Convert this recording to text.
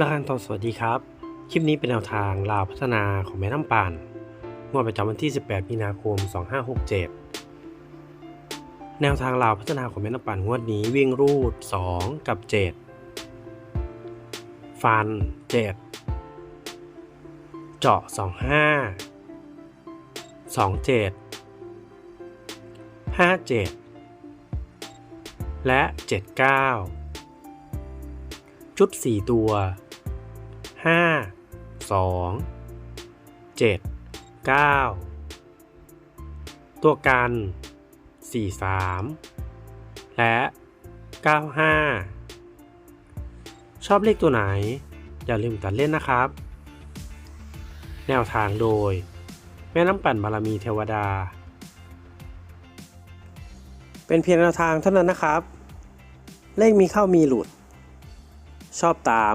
ละคันทองสวัสดีครับ คลิปนี้เป็นแนวทางลาวพัฒนาของแม่น้ำปานงวดประจำวันที่ 18 มีนาคม 2567 แนวทางลาวพัฒนาของแม่น้ำปานงวดนี้วิ่งรูด 2 กับ 7 ฟัน 7 เจาะ 25 27 57 และ 79 ชุด 4 ตัว ห้าสองเจ็ดเก้าตัวกันสี่สามและเก้าห้าชอบเลขตัวไหน อย่าลืมตัดเล่นนะครับ แนวทางโดย แม่น้ำปั่นบารมีเทวดา เป็นเพียงแนวทางเท่านั้นนะครับ เลขมีเข้ามีหลุด ชอบตาม